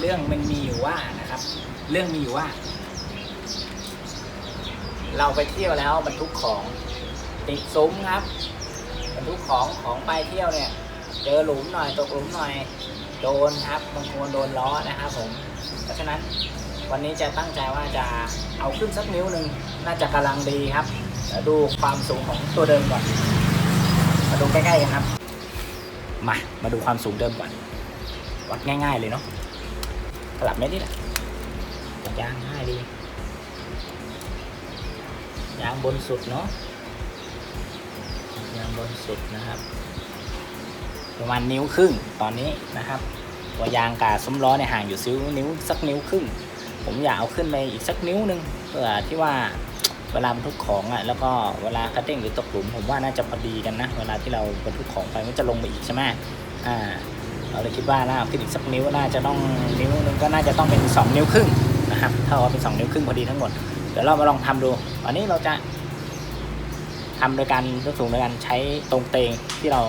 เรื่องมันมีอยู่ว่านะครับ เรื่องมีอยู่ว่า เราไปเที่ยวแล้วบรรทุกของติดซุ้มครับบรรทุกของของไปเที่ยวเนี่ย เจอหลุมหน่อยตกหลุมหน่อยโดนครับบางคนโดนล้อนะครับผม เพราะฉะนั้นวันนี้จะตั้งใจว่าจะเอาขึ้นสักนิ้วหนึ่งน่าจะกำลังดีครับดูความสูงของตัวเดิมก่อน มาดูใกล้ๆกันครับ มา มาดูความสูงเดิมก่อน วัดง่าย ๆ เลยเนาะ สลับเม็ดนี่แหละยางง่ายดี ยางบนสุดเนาะ ยางบนสุดนะครับ ประมาณนิ้วครึ่งตอนนี้นะครับ ตัวยางกาซุ้มล้อเนี่ยห่างอยู่ซิ้วนิ้วสักนิ้วครึ่ง ผมอยากเอาขึ้นไปอีกสักนิ้วหนึ่งเพื่อที่ว่าเวลาบรรทุกของอะแล้วก็เวลากระเด้งหรือตกหลุมผมว่าน่าจะพอดีกันนะ เวลาที่เราบรรทุกของไปมันจะลงไปอีกใช่ไหมอ่า เราเลยคิดว่าน่าเอาขึ้นอีกสักนิ้วน่าจะต้องนิ้วนึงก็น่าจะต้องเป็น 2 นิ้วครึ่งนะครับถ้าว่าเป็น 2 นิ้วครึ่งพอดีทั้งหมดเดี๋ยวเรามาลองทำดูวันนี้เราจะทำโดยการยกสูงโดยการใช้ตรงเตงที่เรา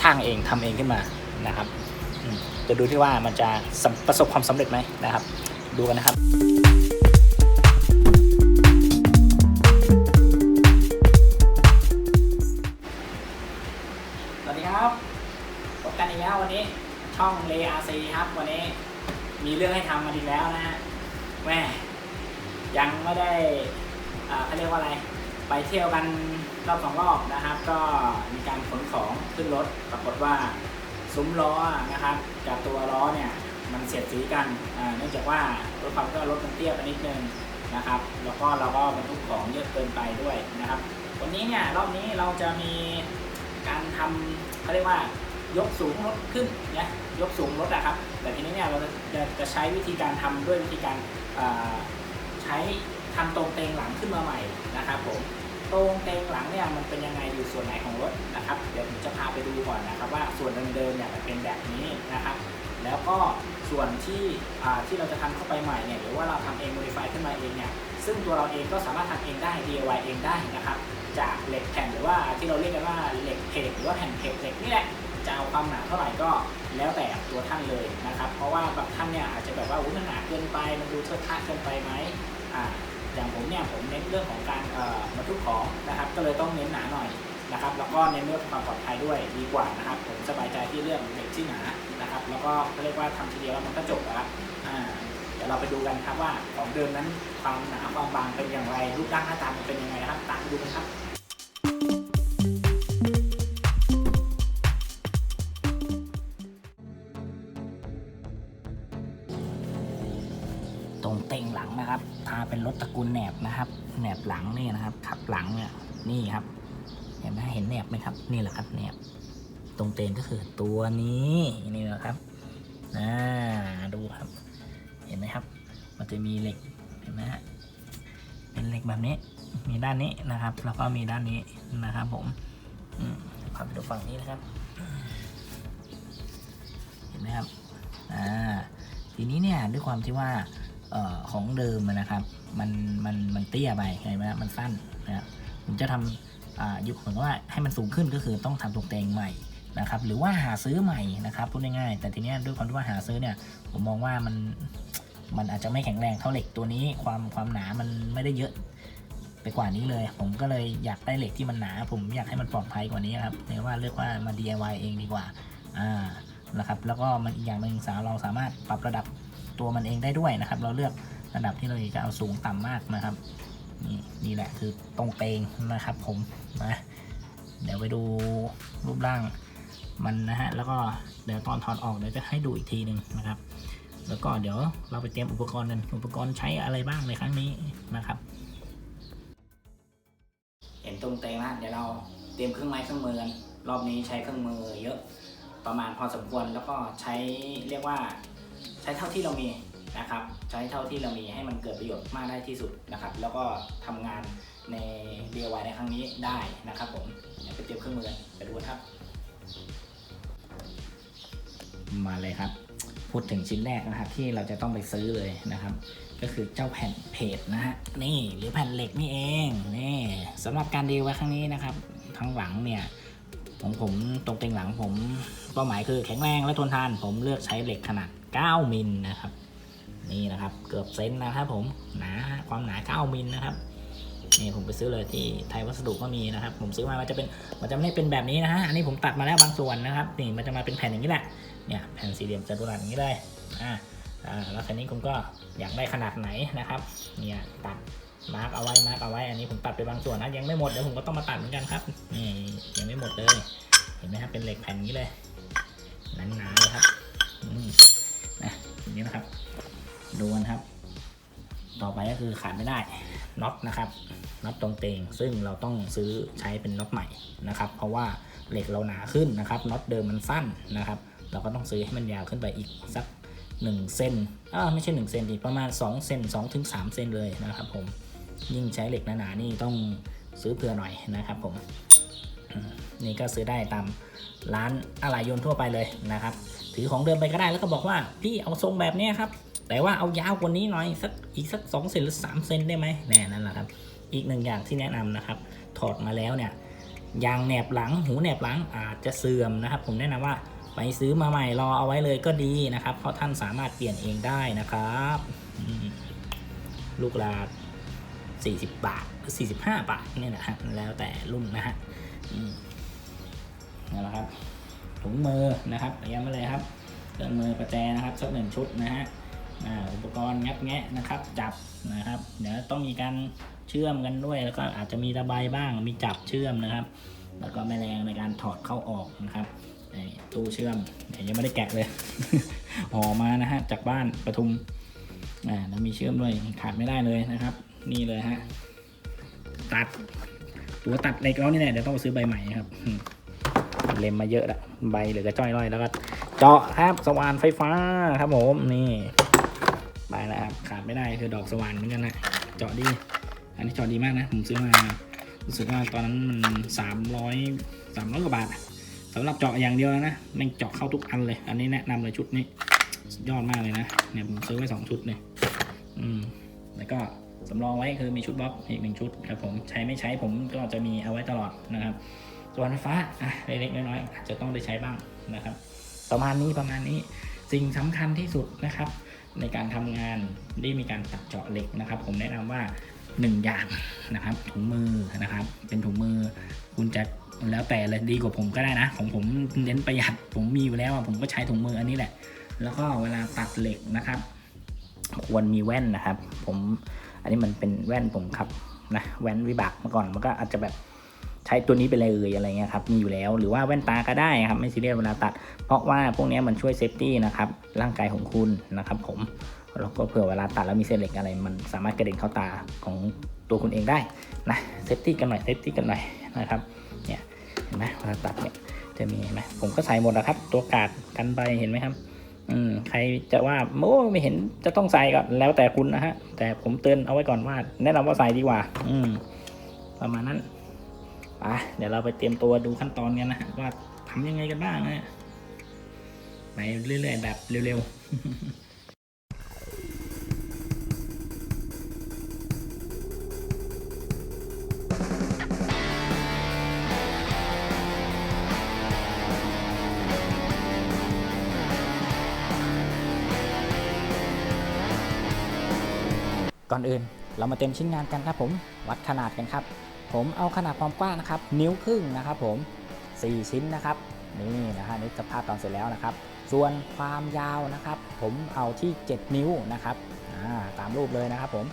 สร้างเองทำเองขึ้นมานะครับจะดูที่ว่ามันจะประสบความสำเร็จไหมนะครับ ดูกันนะครับ มีเรื่องให้ทำมาดีกแล้วนะฮะแม่ยังไม่ได้อ่าเขาเรียกว่าอะไร ไปเที่ยวกันรอบสองรอบนะครับ ก็มีการขนของขึ้นรถปรากฏว่าซุ้มล้อนะครับ กับตัวล้อเนี่ยมันเสียดสีกันเนื่องจากว่ารถความก็รถมันเตี้ยไปนิดนึงนะครับ แล้วก็เราก็บรรทุกของเยอะเกินไปด้วยนะครับ วันนี้เนี่ยรอบนี้เราจะมีการทำเขาเรียกว่า ยกสูงรถขึ้นนะยกสูงรถอะครับ แต่ทีนี้เนี่ยเราจะจะใช้วิธีการทำด้วยวิธีการใช้ทำตรงเตงหลังขึ้นมาใหม่นะครับผมตรงเตงหลังเนี่ยมันเป็นยังไงอยู่ส่วนไหนของรถนะครับ เดี๋ยวผมจะพาไปดูก่อนนะครับ ว่าส่วนเดิมๆเนี่ยมันเป็นแบบนี้นะครับ แล้วก็ส่วนที่ที่เราจะทำเข้าไปใหม่เนี่ยหรือว่าเราทำเอง modify ขึ้นมาเองเนี่ยซึ่งตัวเราเองก็สามารถทำเองได้ DIY เองได้นะครับ จากเหล็กแผ่นหรือว่าที่เราเรียกกันว่าเหล็กเพจหรือว่าแผ่นเพจเหล็กนี่แหละ จะเอาความหนาเท่าไหร่ก็แล้วแต่ตัวท่านเลยนะครับ เพราะว่าบางท่านเนี่ยอาจจะแบบว่าอุ้ยมันหนาเกินไป มันดูเทอะทะเกินไปไหมอ่าอย่างผมเนี่ยผมเน้นเรื่องของการเอ่อบรรทุกของนะครับ ก็เลยต้องเน้นหนาหน่อยนะครับแล้วก็เน้นเรื่องความปลอดภัยด้วยดีกว่านะครับ ผมสบายใจที่เรื่องเหล็กที่หนานะครับ แล้วก็เขาเรียกว่าทำทีเดียวแล้วมันก็จบแล้วครับอ่าเดี๋ยวเราไปดูกันครับว่าของเดิมนั้นความหนาความบางเป็นอย่างไรรูปร่างหน้าตามันเป็นยังไงนะครับตามไปดูกันครับ รถตระกูลแหนบนะครับ แหนบหลังนี่นะครับ ขับหลังเนี่ยนี่ครับ เห็นไหมเห็นแหนบไหมครับ นี่แหละครับแหนบตรงเตงก็คือตัวนี้นี่นะครับอ่าดูครับ เห็นไหมครับ มันจะมีเหล็กเห็นไหมฮะเป็นเหล็กแบบนี้ มีด้านนี้นะครับ แล้วก็มีด้านนี้นะครับ ผมอืมขอไปดูฝั่งนี้นะครับ เห็นไหมครับอ่าทีนี้เนี่ยด้วยความที่ว่า ออของเดิมนะครับ มันมันมันเตี้ยไปเห็นไหมมันสั้นนะครับผมจะทำอยุคเหมือนว่าให้มันสูงขึ้นก็คือต้องทำตรงเตงใหม่นะครับ หรือว่าหาซื้อใหม่นะครับพูดง่ายๆแต่ทีเนี้ยด้วยความที่ว่าหาซื้อเนี่ยผมมองว่ามันมันอาจจะไม่แข็งแรงเท่าเหล็กตัวนี้ความความหนามันไม่ได้เยอะไปกว่านี้เลย ผมก็เลยอยากได้เหล็กที่มันหนา ผมอยากให้มันปลอดภัยกว่านี้ครับเรียกว่าเรียกว่ามา DIY เองดีกว่าอ่านะครับแล้วก็มันอีกอย่างหนึ่งสาวเราสามารถปรับระดับ ตัวมันเองได้ด้วยนะครับ เราเลือกระดับที่เราอยากจะเอาสูงต่ำมากนะครับ นี่นี่แหละคือตรงเตงนะครับ ผมนะเดี๋ยวไปดูรูปร่างมันนะฮะแล้วก็เดี๋ยวตอนถอดออกเดี๋ยวจะให้ดูอีกทีหนึ่งนะครับ แล้วก็เดี๋ยวเราไปเตรียมอุปกรณ์กันอุปกรณ์ใช้อะไรบ้างในครั้งนี้นะครับ เห็นตรงเตงแล้วเดี๋ยวเราเตรียมเครื่องไม้เครื่องมือกันรอบนี้ใช้เครื่องมือเยอะประมาณพอสมควรแล้วก็ใช้เรียกว่า ใช้เท่าที่เรามีนะครับ ใช้เท่าที่เรามีให้มันเกิดประโยชน์มากได้ที่สุดนะครับ แล้วก็ทำงานใน DIY ในครั้งนี้ได้นะครับผมเดี๋ยวไปเตรียมเครื่องมือกันไปดูครับ มาเลยครับ พูดถึงชิ้นแรกนะครับ ที่เราจะต้องไปซื้อเลยนะครับ ก็คือเจ้าแผ่นเพจนะฮะนี่หรือแผ่นเหล็กนี่เองนี่สำหรับการดีไว้ครั้งนี้นะครับทั้งหลังเนี่ยของผมตรงเต็งหลังผมเป้าหมายคือแข็งแรงและทนทาน ผมเลือกใช้เหล็กขนาด 9 มิลนะครับ นี่นะครับเกือบเซนนะครับผมหนาความหนา 9 มิลนะครับนี่ผมไปซื้อเลยที่ไทยวัสดุก็มีนะครับ ผมซื้อมามันจะเป็นมันจะไม่ได้เป็นแบบนี้นะฮะอันนี้ผมตัดมาแล้วบางส่วนนะครับนี่มันจะมาเป็นแผ่นอย่างนี้แหละเนี่ยแผ่นสี่เหลี่ยมจัตุรัสอย่างนี้เลยอ่าอ่าแล้วคันนี้ผมก็อยากได้ขนาดไหนนะครับเนี่ยตัดมาร์กเอาไว้มาร์กเอาไว้อันนี้ผมตัดไปบางส่วนนะยังไม่หมดเดี๋ยวผมก็ต้องมาตัดเหมือนกันครับนี่ยังไม่หมดเลย เห็นไหมครับเป็นเหล็กแผ่นนี้เลยหนาๆเลยครับ อย่างนี้นะครับ ดูกันครับ ต่อไปก็คือขาดไม่ได้น็อตนะครับน็อตตรงเตงซึ่งเราต้องซื้อใช้เป็นน็อตใหม่นะครับ เพราะว่าเหล็กเราหนาขึ้นนะครับน็อตเดิมมันสั้นนะครับ เราก็ต้องซื้อให้มันยาวขึ้นไปอีกสัก1เซนอ่าไม่ใช่1เซนดิประมาณ2เซน2ถึง3เซนเลยนะครับ ผมยิ่งใช้เหล็กหนาๆนี่ต้องซื้อเผื่อหน่อยนะครับ ผมนี่ก็ซื้อได้ตาม ร้านอะไหล่ยนต์ทั่วไปเลยนะครับ ถือของเดิมไปก็ได้แล้วก็บอกว่าพี่เอาทรงแบบนี้ครับ แต่ว่าเอายาวกว่านี้หน่อยสักอีกสัก2เซนหรือ3เซนได้ไหมแน่นั่นแหละครับ อีกหนึ่งอย่างที่แนะนำนะครับ ถอดมาแล้วเนี่ยยางแหนบหลัง หูแหนบหลังอาจจะเสื่อมนะครับ ผมแนะนำว่าไปซื้อมาใหม่รอเอาไว้เลยก็ดีนะครับ เพราะท่านสามารถเปลี่ยนเองได้นะครับ ลูกลา40 บาทหรือ45 บาทนี่นะฮะแล้วแต่รุ่นนะฮะ ถุงมือนะครับเตรียมไว้เลยครับเครื่องมือประแจนะครับสักหนึ่งชุดนะฮะอุปกรณ์งัดแงะนะครับ จับนะครับ เดี๋ยวต้องมีการเชื่อมกันด้วย แล้วก็อาจจะมีระบายบ้างมีจับเชื่อมนะครับ แล้วก็แม่แรงในการถอดเข้าออกนะครับตู้เชื่อมยังไม่ได้แกะเลยห่อมานะฮะจากบ้านปทุมอ่าแล้วมีเชื่อมด้วยขาดไม่ได้เลยนะครับ นี่เลยฮะตัดตัวตัดเหล็กแล้วนี่แหละเดี๋ยวต้องซื้อใบใหม่ครับ เล็มมาเยอะละใบเหลือก็จ้อยร่อยแล้วก็เจาะครับสว่านไฟฟ้าครับผมนี่ไปแล้วครับขาดไม่ได้คือดอกสว่านเหมือนกันนะเจาะดี อันนี้เจาะดีมากนะผมซื้อมารู้สึกว่าตอนนั้นมันสามร้อยสามร้อยกว่าบาทสำหรับเจาะอย่างเดียวนะแม่งเจาะเข้าทุกอันเลย อันนี้แนะนำเลยชุดนี้ยอดมากเลยนะเนี่ยผมซื้อไว้สองชุดเลยอืมแล้วก็สำรองไว้คือมีชุดบล็อกอีกหนึ่งชุดครับผมใช้ไม่ใช้ผมก็จะมีเอาไว้ตลอดนะครับ ส่วนไฟฟ้าเล็กๆน้อยๆอาจจะต้องได้ใช้บ้างนะครับ ประมาณนี้ประมาณนี้สิ่งสำคัญที่สุดนะครับ ในการทำงานที่มีการตัดเจาะเหล็กนะครับ ผมแนะนำว่าหนึ่งอย่างนะครับ ถุงมือนะครับ เป็นถุงมือคุณจะแล้วแต่เลยดีกว่าผมก็ได้นะ ของผมเน้นประหยัดผมมีอยู่แล้วผมก็ใช้ถุงมืออันนี้แหละ แล้วก็เวลาตัดเหล็กนะครับ ควรมีแว่นนะครับ ผมอันนี้มันเป็นแว่นผมครับนะแว่นวิบากเมื่อก่อนมันก็อาจจะแบบ ใช้ตัวนี้ไปเลยอะไรเงี้ยครับมีอยู่แล้วหรือว่าแว่นตาก็ได้ครับไม่ซีเรียสเวลาตัด เพราะว่าพวกนี้มันช่วยเซฟตี้นะครับร่างกายของคุณนะครับผมแล้วก็เผื่อเวลาตัดแล้วมีเศษเหล็กอะไร มันสามารถกระเด็นเข้าตาของตัวคุณเองได้นะเซฟตี้กันหน่อยเซฟตี้กันหน่อยนะครับเนี่ยเห็นไหมเวลาตัดเนี่ยจะมีนไหมผมก็ใส่หมดนะครับ ตัวกาดกันไปเห็นไหมครับอืมใครจะว่าโอ้ไม่เห็นจะต้องใส่ก็แล้วแต่คุณนะฮะแต่ผมเตือนเอาไว้ก่อนว่า แนะนำว่าใส่ดีกว่า อืมประมาณนั้น ปเดี๋ยวเราไปเตรียมตัวดูขั้นตอนกันนะฮะว่าทำยังไงกันบ้างนะไปเรื่อยๆแบบเร็วๆก่อนอื่นเรามาเต็มชิ้นงานกันครับผม วัดขนาดกันครับ ผมเอาขนาดความกว้างนะครับ นิ้วครึ่งนะครับ ผม 4 ชิ้นนะครับ นี่นะฮะนี่สภาพตอนเสร็จแล้วนะครับ ส่วนความยาวนะครับ ผมเอาที่ 7 นิ้วนะครับาตามรูปเลยนะครับ ผม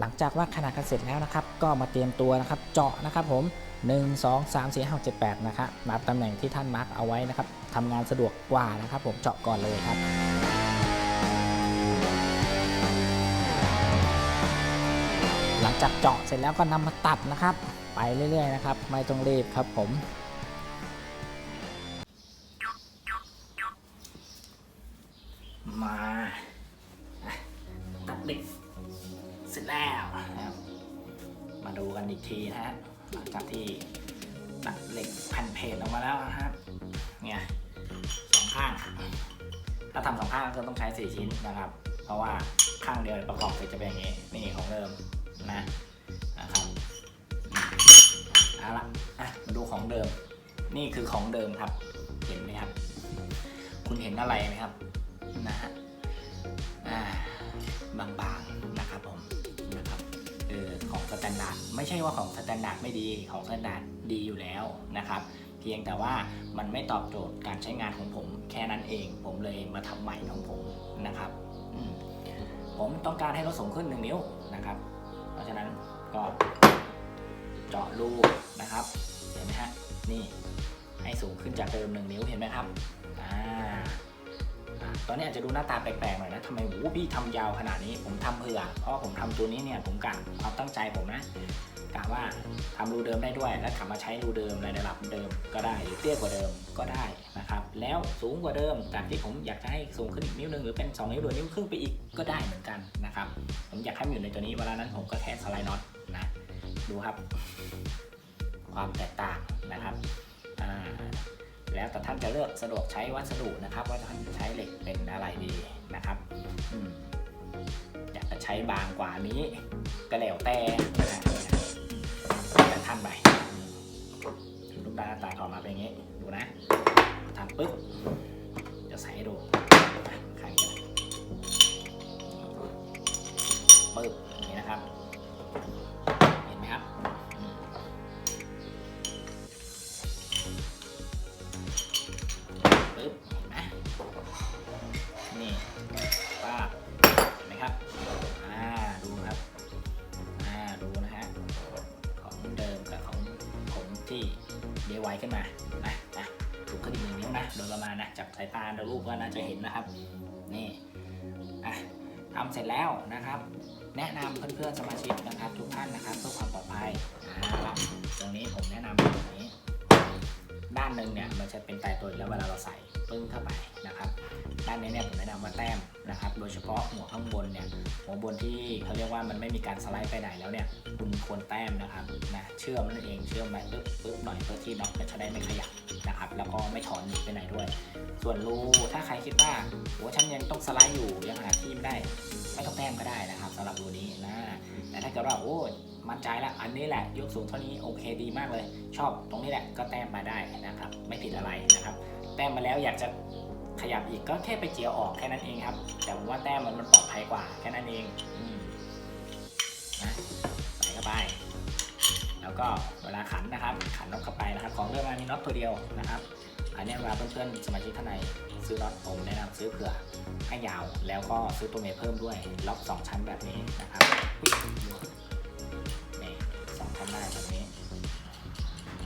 หลังจากว่าขนาดกันเสร็จแล้วนะครับ ก็มาเตรียมตัวนะครับ เจาะนะครับผม1 2 3 4 5 7 8นะครับมาตำแหน่งที่ท่านมาร์กเอาไว้นะครับทำงานสะดวกกว่านะครับ ผมเจาะก่อนเลยครับ จากเจาะเสร็จแล้วก็นำมาตัดนะครับ ไปเรื่อยๆนะครับ ไม่ต้องรีบครับผมมาตัดเหล็กเสร็จแล้วนะครับ มาดูกันอีกทีนะฮะหลังจากที่ตัดเหล็กแผ่นเพจออกมาแล้วนะครับเนี่ยสองข้าง ถ้าทำสองข้างก็ต้องใช้สี่ชิ้นนะครับ เพราะว่าข้างเดียวประกอบเสร็จจะเป็นอย่างนี้นี่ของเดิม นะนะครับเอาละอะมาดูของเดิม นี่คือของเดิมครับ เห็นไหมครับ คุณเห็นอะไรไหมครับนะฮะอ่าบางๆนะครับผมนะครับเออของสแตนดาร์ดไม่ใช่ว่าของสแตนดาร์ดไม่ดีของสแตนดาร์ดดีอยู่แล้วนะครับ เพียงแต่ว่ามันไม่ตอบโจทย์การใช้งานของผม แค่นั้นเองผมเลยมาทำใหม่ของผมนะครับผมต้องการให้รถสูงขึ้น 1 นิ้วนะครับ ราะฉะนั้นก็เจาะรูนะครับ เห็นไหมฮะ นี่ให้สูงขึ้นจากเดิม1นิ้วเห็นไหมครับ ตอนนี้อาจจะดูหน้าตาแปลกๆหน่อยนะทำไมโอ้พี่ทำยาวขนาดนี้ผมทำเผื่อ เพราะผมทำตัวนี้เนี่ยผมกะความตั้งใจผมนะกะว่าทำรูเดิมได้ด้วย แล้วกลับมาใช้รูเดิมในระดับเดิมก็ได้ หรือเตี้ยกว่าเดิมก็ได้นะครับ แล้วสูงกว่าเดิมจากที่ผมอยากจะให้สูงขึ้นอีกนิ้วหนึงหรือเป็น 2 นิ้วหรือนิ้วครึ่งไปอีกก็ได้เหมือนกันนะครับ ผมอยากให้มันอยู่ในตัวนี้เวลานั้นผมก็แค่สไลด์น็อตนะดูครับ ความแตกต่างนะครับอ่า แล้วแต่ท่านจะเลือกสะดวกใช้วัสดุนะครับ ว่าท่านจะใช้เหล็กเป็นอะไรดีนะครับอยากจะใช้บางกว่านี้ก็แล้วแต่แต่ท่านไปรูปร่างหน้าตาออกมาเป็นอย่างนี้ดูนะทำปึ๊บจะใส่ให้ดูนะใครกันปึ๊บอย่างนี้นะครับ จะเห็นนะครับนี่อะทำเสร็จแล้วนะครับ แนะนำเพื่อนๆสมาชิกนะครับ ทุกท่านนะครับเพื่อความปลอดภัยนะครับตรงนี้ผมแนะนำแบบนี้ ด้านหนึ่งเนี่ยมันจะเป็นไตรตัวแล้วเวลาเราใส่ปึ้งเข้าไปนะครับ ด้านนี้เนี่ยผมแนะนำว่าแต้มนะครับ โดยเฉพาะหัวข้างบนเนี่ยหัวบนที่เขาเรียกว่ามันไม่มีการสไลด์ไปไหนแล้วเนี่ยคุณควรแต้มนะครับนะเชื่อมนั่นเองเชื่อมไว้ปึ๊บปึ๊บหน่อยเพื่อที่น็อตมันจะได้ไม่ขยับนะครับแล้วก็ไม่ถอนหนีไปไหนด้วย ส่วนรูถ้าใครคิดว่าโอ้ฉันยังต้องสไลด์อยู่ยังหาที่ไม่ได้ไม่ต้องแต้มก็ได้นะครับสำหรับรูนี้นะแต่ถ้าเกิดว่าโอ้มั่นใจแล้วอันนี้แหละยกสูงเท่านี้โอเคดีมากเลย ชอบตรงนี้แหละก็แต้มมาได้นะครับ ไม่ผิดอะไรนะครับ แต้มมาแล้วอยากจะ ขยับอีกก็แค่ไปเจียวออกแค่นั้นเองครับ แต่ผมว่าแต้มมันมันปลอดภัยกว่าแค่นั้นเองอนะใส่เข้าไป แล้วก็เวลาขันนะครับ ขันน็อตเข้าไปนะครับ ของเรื่องมามีน็อตตัวเดียวนะครับ อันนี้เวลาเพื่อนๆสมาชิกท่านใดซื้อน็อตผมแนะนำซื้อเผื่อให้ยาวแล้วก็ซื้อตัวเมเพิ่มด้วยล็อก 2 ชั้นแบบนี้นะครับนี่สองชั้นได้แบบนี้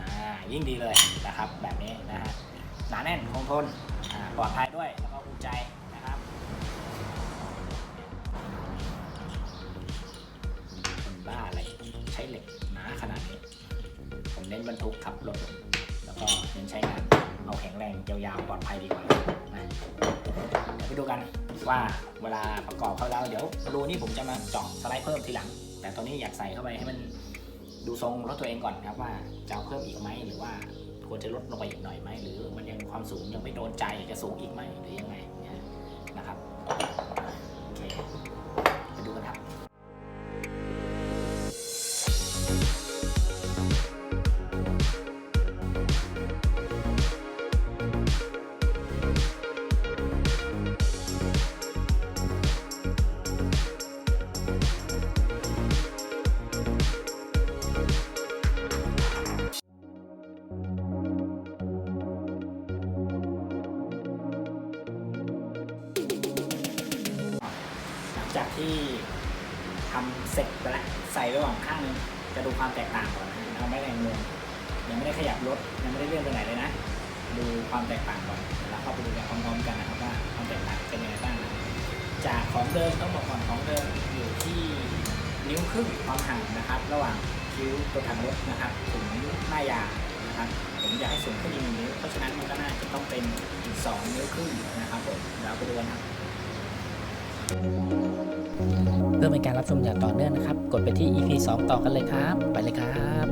อ่ายิ่งดีเลยนะครับแบบนี้นะฮะหนาแน่นคงทน ปลอดภัยด้วยแล้วก็ภูมิใจนะครับคนบ้าอะไรใช้เหล็กหนาขนาดนี้ ผมเน้นบรรทุกขับรถแล้วก็เน้นใช้งานเอาแข็งแรงยาวๆปลอดภัยดีกว่านะเดี๋ยวไปดูกันว่าเวลาประกอบเข้าแล้วเดี๋ยวรูนี่ผมจะมาเจาะสไลด์เพิ่มทีหลัง แต่ตอนนี้อยากใส่เข้าไปให้มันดูทรงรถตัวเองก่อนครับว่าจะเอาเพิ่มอีกไหมหรือว่า ควรจะลดลงไปอีกหน่อยไหมหรือมันยังความสูงยังไม่โดนใจจะสูงอีกไหมหรือยังไง ความแตกต่างก่อนนะเราไม่ได้งงยังไม่ได้ขยับรถยังไม่ได้เลื่อนไปไหนเลยนะ ดูความแตกต่างก่อนแล้วเข้าไปดูกันพร้อมๆกันนะครับว่าความแตกต่างเป็นยังไงบ้างนะจากของเดิมต้องบอกก่อนของเดิมอยู่ที่นิ้วครึ่งความห่างนะครับ ระหว่างคิ้วตัวถังรถนะครับถึงหน้ายางนะครับผมอยากให้สูงขึ้นอีกหนึ่งนิ้วเพราะฉะนั้นมันก็น่าจะต้องเป็นอีกสองนิ้วครึ่งนะครับผมเราไปดูกันครับ เพื่อเป็นการรับชมอย่างต่อเนื่องนะครับ กดไปที่ EP 2 ต่อกันเลยครับ ไปเลยครับ